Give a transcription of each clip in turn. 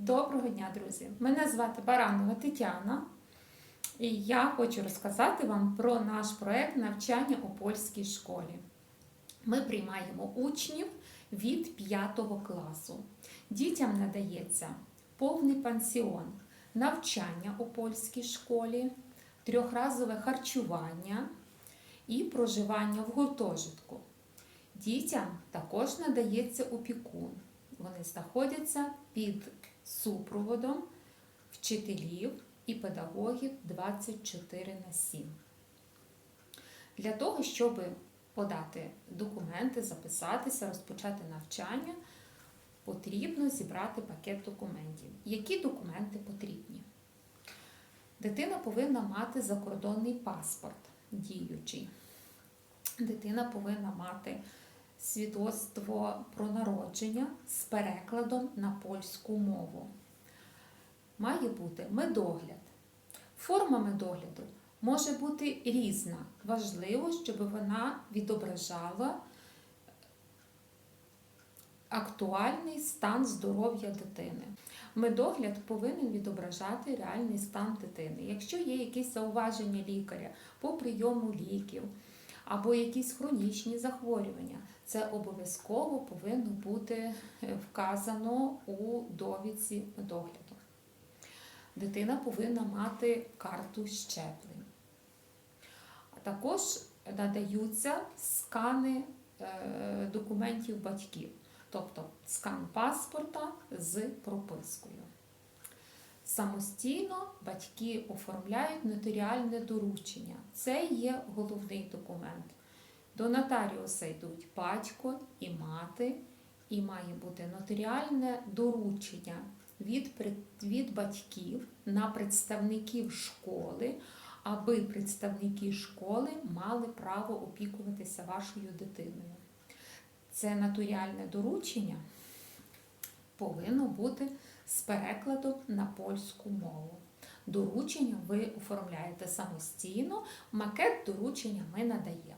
Доброго дня, друзі! Мене звати Баранова Тетяна, і я хочу розказати вам про наш проект навчання у польській школі. Ми приймаємо учнів від 5 класу. Дітям надається повний пансіон, навчання у польській школі, трьохразове харчування і проживання в гуртожитку. Дітям також надається опікун. Вони знаходяться під супроводом вчителів і педагогів 24 на 7. Для того, щоб подати документи, записатися, розпочати навчання, потрібно зібрати пакет документів. Які документи потрібні? Дитина повинна мати закордонний паспорт діючий. Дитина повинна мати свідоцтво про народження з перекладом на польську мову. Має бути медогляд. Форма медогляду може бути різна. Важливо, щоб вона відображала актуальний стан здоров'я дитини. Медогляд повинен відображати реальний стан дитини. Якщо є якісь зауваження лікаря по прийому ліків або якісь хронічні захворювання, це обов'язково повинно бути вказано у довідці медогляду. Дитина повинна мати карту щеплень. Також надаються скани е, документів батьків, тобто скан паспорта з пропискою. Самостійно батьки оформляють нотаріальне доручення. Це є головний документ. До нотаріуса йдуть батько і мати, і має бути нотаріальне доручення від, від батьків на представників школи, аби представники школи мали право опікуватися вашою дитиною. Це нотаріальне доручення повинно бути з перекладом на польську мову. Доручення ви оформляєте самостійно, макет доручення ми надаємо.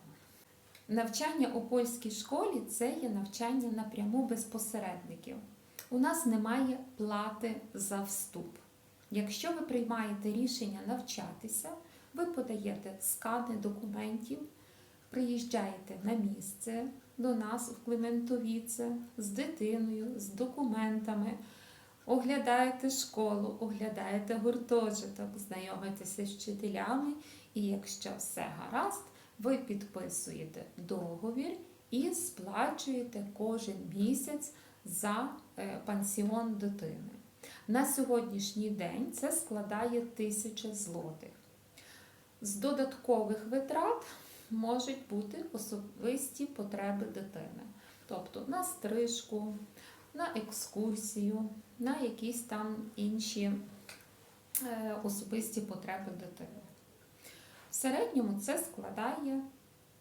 Навчання у польській школі це є навчання напряму без посередників. У нас немає плати за вступ. Якщо ви приймаєте рішення навчатися, ви подаєте скани документів, приїжджаєте на місце до нас в Клементовіце з дитиною, з документами, оглядаєте школу, оглядаєте гуртожиток, знайомитеся з вчителями, і якщо все гаразд, ви підписуєте договір і сплачуєте кожен місяць за пансіон дитини. На сьогоднішній день це складає тисяча злотих. З додаткових витрат можуть бути особисті потреби дитини, тобто на стрижку, на екскурсію, на якісь там інші особисті потреби дитини. В середньому це складає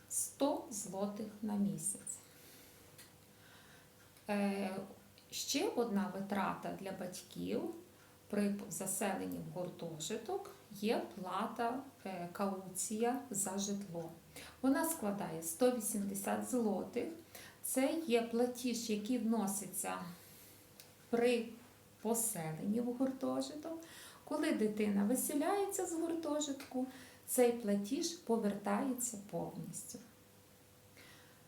100 злотих на місяць. Ще одна витрата для батьків при заселенні в гуртожиток є плата кауція за житло. Вона складає 180 злотих. Це є платіж, який вноситься при поселенні в гуртожиток. Коли дитина виселяється з гуртожитку, цей платіж повертається повністю.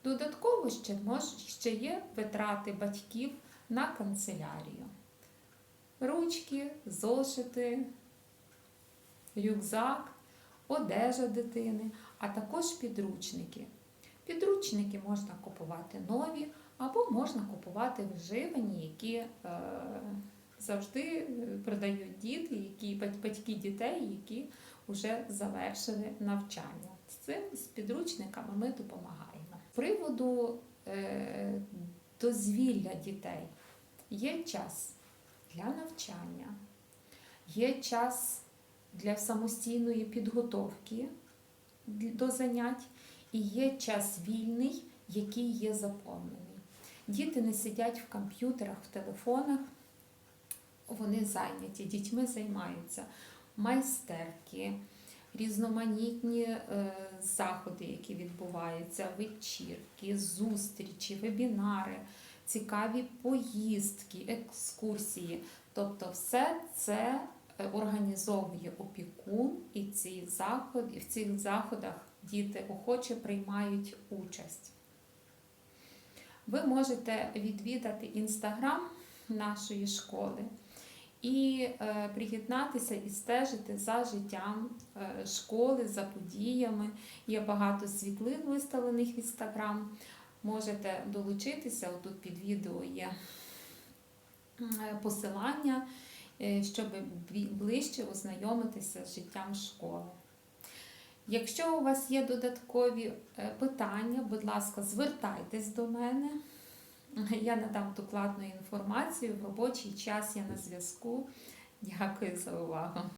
Додатково ще, ще є витрати батьків на канцелярію. Ручки, зошити, рюкзак, одежа дитини, а також підручники. Підручники можна купувати нові, або можна купувати вживані, які е, завжди продають діти, які, батьки дітей, які вже завершили навчання. З цим з підручниками ми допомагаємо. З приводу е, дозвілля дітей є час для навчання, є час для самостійної підготовки до занять і є час вільний, який є заповнений. Діти не сидять в комп'ютерах, в телефонах, вони зайняті, дітьми займаються майстерки, різноманітні е, заходи, які відбуваються, вечірки, зустрічі, вебінари. цікаві поїздки, екскурсії. Тобто, все це е, організовує опікун, і ці заходи, в цих заходах діти охоче приймають участь. Ви можете відвідати інстаграм нашої школи і е, приєднатися і стежити за життям е, школи, за подіями. Є багато світлин виставлених в інстаграм. Можете долучитися. Отут під відео є е, посилання, щоб ближче ознайомитися з життям школи. Якщо у вас є додаткові е, питання, будь ласка, звертайтесь до мене. Я надам докладну інформацію в робочий час. Я на зв'язку. Дякую за увагу.